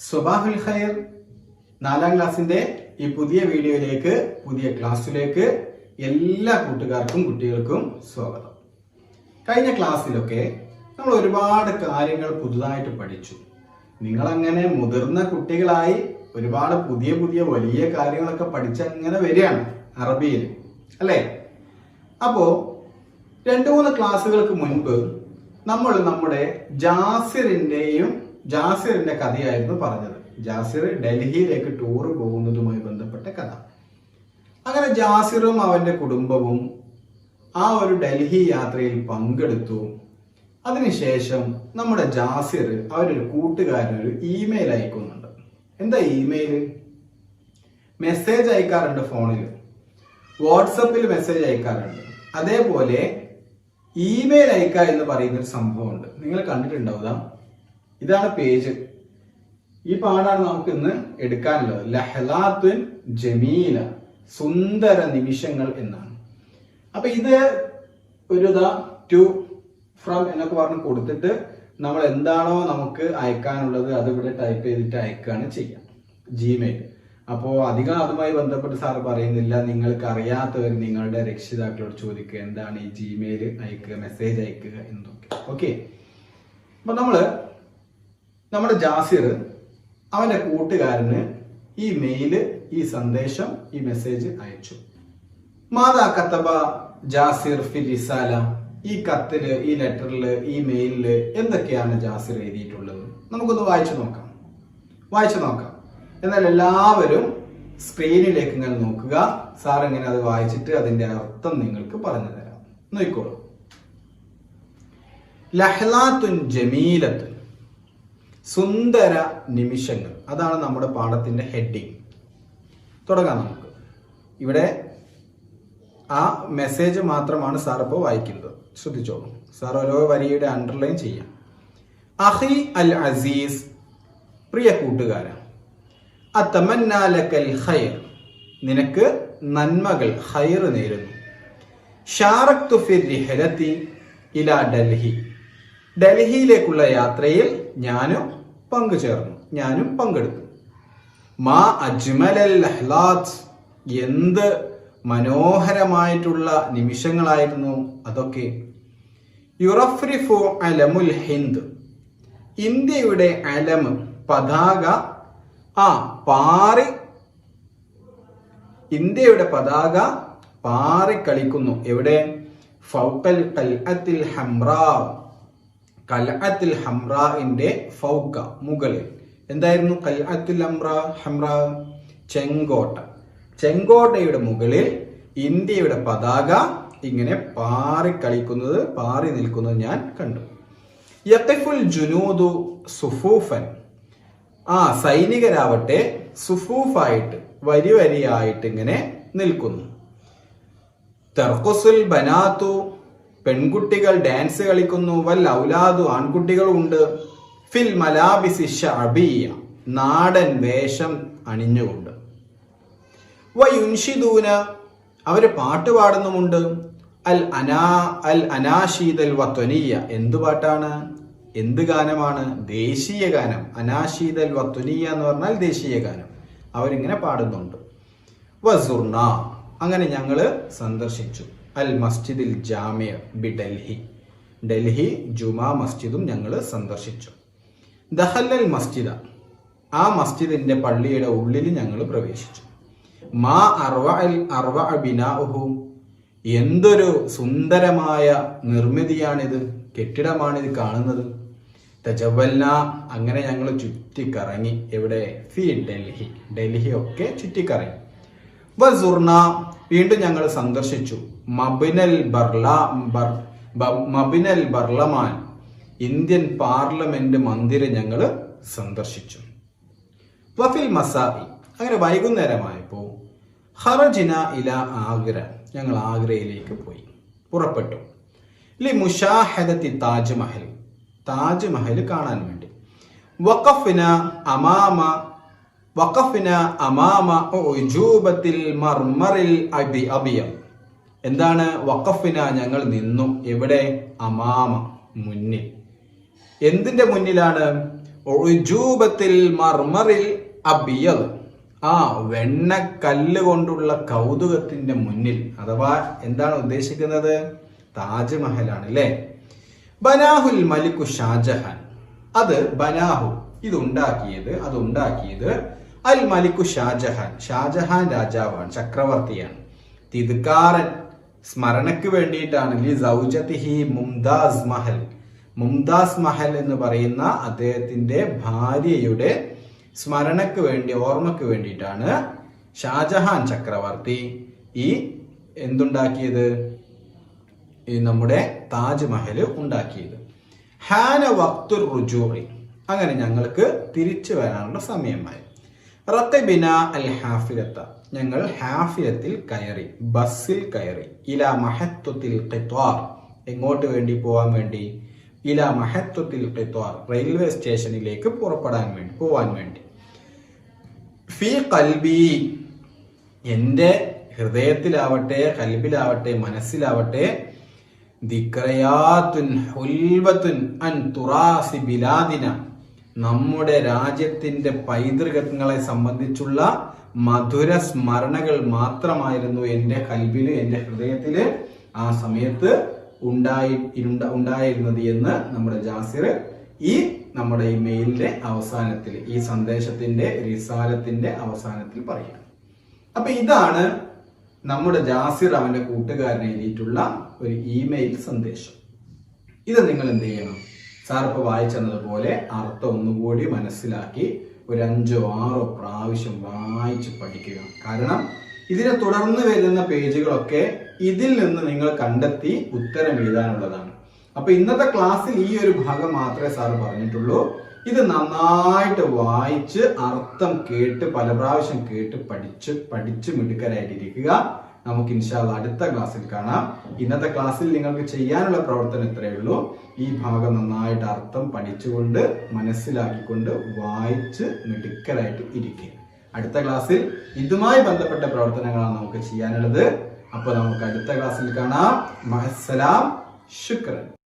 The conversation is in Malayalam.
സ്വബാഹുൽ ഖൈർ നാലാം ക്ലാസ്സിന്റെ ഈ പുതിയ വീഡിയോയിലേക്ക് പുതിയ ക്ലാസ്സിലേക്ക് എല്ലാ കൂട്ടുകാർക്കും കുട്ടികൾക്കും സ്വാഗതം. കഴിഞ്ഞ ക്ലാസ്സിലൊക്കെ നമ്മൾ ഒരുപാട് കാര്യങ്ങൾ പുതുതായിട്ട് പഠിച്ചു. നിങ്ങളങ്ങനെ മുതിർന്ന കുട്ടികളായി ഒരുപാട് പുതിയ പുതിയ വലിയ കാര്യങ്ങളൊക്കെ പഠിച്ചങ്ങനെ വരികയാണ് അറബിയിൽ അല്ലേ? അപ്പോ രണ്ടു മൂന്ന് ക്ലാസ്സുകൾക്ക് മുൻപ് നമ്മൾ നമ്മുടെ ജാസിറിന്റെയും ജാസിറിന്റെ കഥയായിരുന്നു പറഞ്ഞത്. ജാസിർ ഡൽഹിയിലേക്ക് ടൂർ പോകുന്നതുമായി ബന്ധപ്പെട്ട കഥ. അങ്ങനെ ജാസിറും അവന്റെ കുടുംബവും ആ ഒരു ഡൽഹി യാത്രയിൽ പങ്കെടുത്തു. അതിനുശേഷം നമ്മുടെ ജാസിർ അവരൊരു കൂട്ടുകാരനൊരു ഇമെയിൽ അയക്കുന്നുണ്ട്. എന്താ ഇമെയിൽ മെസ്സേജ് അയക്കാറുണ്ട് ഫോണിൽ വാട്സപ്പിൽ മെസ്സേജ് അയക്കാറുണ്ട്. അതേപോലെ ഇമെയിൽ അയക്കുക എന്ന് പറയുന്ന ഒരു സംഭവമുണ്ട്. നിങ്ങൾ കണ്ടിട്ടുണ്ടാവുക. ഇതാണ് പേജ്. ഈ പാടാണ് നമുക്ക് ഇന്ന് എടുക്കാനുള്ളത്. ലഹലാത്തുൻ ജമീല സുന്ദര നിമിഷങ്ങൾ എന്നാണ്. അപ്പൊ ഇത് ഒരു ടു ഫ്രം എന്നൊക്കെ പറഞ്ഞ് കൊടുത്തിട്ട് നമ്മൾ എന്താണോ നമുക്ക് അയക്കാനുള്ളത് അത് ഇവിടെ ടൈപ്പ് ചെയ്തിട്ട് അയക്കുകയാണ് ചെയ്യുക ജിമെയിൽ അപ്പോൾ അധികം അതുമായി ബന്ധപ്പെട്ട് സാർ പറയുന്നില്ല. നിങ്ങൾക്ക് അറിയാത്തവർ നിങ്ങളുടെ രക്ഷിതാക്കളോട് ചോദിക്കുക എന്താണ് ഈ ജിമെയിൽ അയക്കുക മെസ്സേജ് അയക്കുക എന്നൊക്കെ. ഓക്കെ അപ്പൊ നമ്മൾ നമ്മുടെ ജാസിർ അവന്റെ കൂട്ടുകാരന് ഈ മെയിൽ ഈ സന്ദേശം ഈ മെസ്സേജ് അയച്ചു. മാതാ കത്തബ ജാസിർ ഫിൽ ഈ കത്തിൽ ഈ ലെറ്ററിൽ ഈ മെയിലിൽ എന്തൊക്കെയാണ് ജാസിർ എഴുതിയിട്ടുള്ളത്? നമുക്കൊന്ന് വായിച്ചു നോക്കാം. വായിച്ചു നോക്കാം. എന്നാൽ എല്ലാവരും സ്ക്രീനിലേക്ക് ഇങ്ങനെ നോക്കുക. സാർ ഇങ്ങനെ അത് വായിച്ചിട്ട് അതിന്റെ അർത്ഥം നിങ്ങൾക്ക് പറഞ്ഞു തരാം. നോക്കിക്കോളൂ. ലഹ്ലാത്തുൻ ജമീലത്തുൻ സുന്ദര നിമിഷങ്ങൾ. അതാണ് നമ്മുടെ പാഠത്തിന്റെ ഹെഡിങ് തുടങ്ങാം നമുക്ക്. ഇവിടെ ആ മെസ്സേജ് മാത്രമാണ് സാർ ഇപ്പോൾ വായിക്കുന്നത്. ശ്രദ്ധിച്ചോളൂ. സാർ ഓരോ വരിയുടെ അണ്ടർലൈൻ ചെയ്യാം. അഹി അൽ അസീസ് പ്രിയ കൂട്ടുകാരൻ അത്തമന്നാലക്കൽ ഖൈർ നിനക്ക് നന്മകൾ ഹൈർ നേരുന്നു. ഷാറക് തുഫിർ റിഹലത്തി ഇല ഡൽഹി ഡൽഹിയിലേക്കുള്ള യാത്രയിൽ ഞാനും പങ്കുചേർന്നു. ഞാനും പങ്കെടുത്തു. മാ അജ്മലൽ അഹ്ലാദ് എന്ത് മനോഹരമായിട്ടുള്ള നിമിഷങ്ങളായിരുന്നു അതൊക്കെ. യുറഫ്രിഫു അലമുൽ ഹിന്ദ്. ഇന്ത്യയുടെ അലം പതാക ആ പാറി. ഇന്ത്യയുടെ പതാക പാറിക്കളിക്കുന്നു എവിടെ? ഫൗക്കൽ ഹംറാ. കൽഅത്തിൽ ഹംറാഇന്റെ ഫൗക്ക മുകളിൽ. എന്തായിരുന്നു? കൽഅത്തിൽ ഹംറ ഹംറ ചെങ്കോട്ട. ചെങ്കോട്ടയുടെ മുകളിൽ ഇന്ത്യയുടെ പതാക ഇങ്ങനെ പാറി കളിക്കുന്നത് പാറി നിൽക്കുന്നത് ഞാൻ കണ്ടു. യത്തഫുൽ ജുനൂദു സുഫൂഫൻ. ആ സൈനികരാവട്ടെ സുഫൂഫായിട്ട് വരി വരിയായിട്ട് ഇങ്ങനെ നിൽക്കുന്നു. തെർക്കുസുൽ ബനാത്തു പെൺകുട്ടികൾ ഡാൻസ് കളിക്കുന്നു. വൽ ഔലാദു ആൺകുട്ടികളുമുണ്ട് ഫിൽ മലാബിസി ഷബിയ നാടൻ വേഷം അണിഞ്ഞുകൊണ്ട്. വയുൻഷിദൂന അവർ പാട്ട് പാടുന്നുമുണ്ട്. അൽ അനാ അൽ അനാശീതൽ വത്വനീയ എന്തു പാട്ടാണ്? എന്ത് ഗാനമാണ്? ദേശീയ ഗാനം. അനാശീതൽ വത്വനീയ എന്ന് പറഞ്ഞാൽ ദേശീയ ഗാനം. അവരിങ്ങനെ പാടുന്നുണ്ട്. വസുർണ അങ്ങനെ ഞങ്ങൾ സന്ദർശിച്ചു. അൽ മസ്ജിദിൽ ജാമിയ ബി ഡൽഹി. ഡൽഹി ജുമാ മസ്ജിദും ഞങ്ങൾ സന്ദർശിച്ചു. ദഹല്ലൽ മസ്ജിദ. ആ മസ്ജിദിന്റെ പള്ളിയുടെ ഉള്ളിൽ ഞങ്ങൾ പ്രവേശിച്ചു. മാ അർവ അൽ അർവ ബിനാഉഹു. എന്തൊരു സുന്ദരമായ നിർമ്മിതിയാണിത്. കെട്ടിടമാണിത് കാണുന്നത്. തജവല്ല അങ്ങനെ ഞങ്ങൾ ചുറ്റിക്കറങ്ങി. എവിടെ? ഫി ഡൽഹി. ഡൽഹി ഒക്കെ ചുറ്റിക്കറങ്ങി. വസുർണ വീണ്ടും ഞങ്ങൾ സന്ദർശിച്ചു. മബിനൽ ബർല ബർ മബിനൽ ബർലമാൻ ഇന്ത്യൻ പാർലമെന്റ് മന്ദിരം ഞങ്ങൾ സന്ദർശിച്ചു. വഫിൽ മസാബി അങ്ങനെ വൈകുന്നേരമായപ്പോൾ ഹറജിന ഇല ആഗ്ര ഞങ്ങൾ ആഗ്രയിലേക്ക് പോയി. പുറപ്പെട്ടു. ലി മുഷാഹദത്തി താജ്മഹൽ താജ്മഹൽ കാണാൻ വേണ്ടി. വഖഫിന അമാമ വഖഫിന അമാമ ഉജൂബത്തിൽ മർമറിൽ അബി അബിയം. എന്താണ് വഖഫിന? ഞങ്ങൾ നിന്നു. എവിടെ? അമാമ മുന്നിൽ. എന്തിന്റെ മുന്നിലാണ്? ഉജൂബത്തിൽ മർമറിൽ അബിയൽ. ആ വെണ്ണക്കല്ല് കൊണ്ടുള്ള കൗതുകത്തിന്റെ മുന്നിൽ. അഥവാ എന്താണ് ഉദ്ദേശിക്കുന്നത്? താജ്മഹലാണ് അല്ലേ ബനാഹുൽ മലിക്കു ഷാജഹാൻ. അത് ബനാഹു. ഇത് ഉണ്ടാക്കിയത് അത് ഉണ്ടാക്കിയത് അൽ മലിക്കു ഷാജഹാൻ. ഷാജഹാൻ രാജാവാണ് ചക്രവർത്തിയാണ്. തിദ്കാരൻ സ്മരണയ്ക്ക് വേണ്ടിയിട്ടാണ് ലി സൗജത്തിഹി മുംതാസ് മഹൽ. മുംതാസ് മഹൽ എന്ന് പറയുന്ന അദ്ദേഹത്തിന്റെ ഭാര്യയുടെ സ്മരണയ്ക്ക് വേണ്ടി ഓർമ്മയ്ക്ക് വേണ്ടിയിട്ടാണ് ഷാജഹാൻ ചക്രവർത്തി ഈ എന്തുണ്ടാക്കിയത്? ഈ നമ്മുടെ താജ്മഹൽ ഉണ്ടാക്കിയത്. ഹാന വക്തുർ റുജൂറി അങ്ങനെ ഞങ്ങൾക്ക് തിരിച്ചു വരാനുള്ള സമയമായി. റക്കബിന അൽ ഹാഫിലത്ത ഞങ്ങൾ ഹാഫിലത്തിൽ കയറി ബസ്സിൽ കയറി. ഇല മഹത്വത്തിൽ ഖിത്വാർ. എങ്ങോട്ട് വേണ്ടി പോവാൻ വേണ്ടി? ഇല മഹത്വത്തിൽ ഖിത്വാർ റെയിൽവേ സ്റ്റേഷനിലേക്ക് പുറപ്പെടാൻ വേണ്ടി പോവാൻ വേണ്ടി. ഫി കൽബി എന്റെ ഹൃദയത്തിലാവട്ടെ കൽബിലാവട്ടെ മനസ്സിലാവട്ടെ ദിക്രയാത്തുൻ ഹുൽവത്തുൻ അൻ തുറാസി ബിലാദിന. നമ്മുടെ രാജ്യത്തിന്റെ പൈതൃകങ്ങളെ സംബന്ധിച്ചുള്ള മധുര സ്മരണകൾ മാത്രമായിരുന്നു എന്റെ കൽവിൽ എന്റെ ഹൃദയത്തിൽ ആ സമയത്ത് ഉണ്ടായി ഉണ്ടായിരുന്നത് എന്ന് നമ്മുടെ ജാസിർ ഈ നമ്മുടെ ഈ മെയിലിന്റെ അവസാനത്തിൽ ഈ സന്ദേശത്തിന്റെ റിസാലത്തിന്റെ അവസാനത്തിൽ പറയുക അപ്പൊ ഇതാണ് നമ്മുടെ ജാസിർ അവന്റെ കൂട്ടുകാരൻ എഴുതിയിട്ടുള്ള ഒരു ഇമെയിൽ സന്ദേശം. ഇത് നിങ്ങൾ എന്ത് ചെയ്യണം? സാർ ഇപ്പൊ വായിച്ചതുപോലെ അർത്ഥം ഒന്നുകൂടി മനസ്സിലാക്കി ഒരു അഞ്ചോ ആറോ പ്രാവശ്യം വായിച്ച് പഠിക്കുക. കാരണം ഇതിനെ തുടർന്ന് വരുന്ന പേജുകളൊക്കെ ഇതിൽ നിന്ന് നിങ്ങൾ കണ്ടെത്തി ഉത്തരം എഴുതാനുള്ളതാണ്. അപ്പൊ ഇന്നത്തെ ക്ലാസ്സിൽ ഈ ഒരു ഭാഗം മാത്രമേ സാർ പറഞ്ഞിട്ടുള്ളൂ. ഇത് നന്നായിട്ട് വായിച്ച് അർത്ഥം കേട്ട് പല പ്രാവശ്യം കേട്ട് പഠിച്ച് പഠിച്ച് മിടുക്കരായിട്ടിരിക്കുക. നമുക്ക് ഇൻഷാല്ല അടുത്ത ക്ലാസ്സിൽ കാണാം. ഇന്നത്തെ ക്ലാസ്സിൽ നിങ്ങൾക്ക് ചെയ്യാനുള്ള പ്രവർത്തനം ഇത്രയേ ഉള്ളൂ. ഈ ഭാഗം നന്നായിട്ട് അർത്ഥം പഠിച്ചുകൊണ്ട് മനസ്സിലാക്കിക്കൊണ്ട് വായിച്ച് മിടുക്കരായിട്ട് ഇരിക്കുക. അടുത്ത ക്ലാസ്സിൽ ഇതുമായി ബന്ധപ്പെട്ട പ്രവർത്തനങ്ങളാണ് നമുക്ക് ചെയ്യാനുള്ളത്. അപ്പൊ നമുക്ക് അടുത്ത ക്ലാസ്സിൽ കാണാം. മഹസലാം ശുക്രൻ.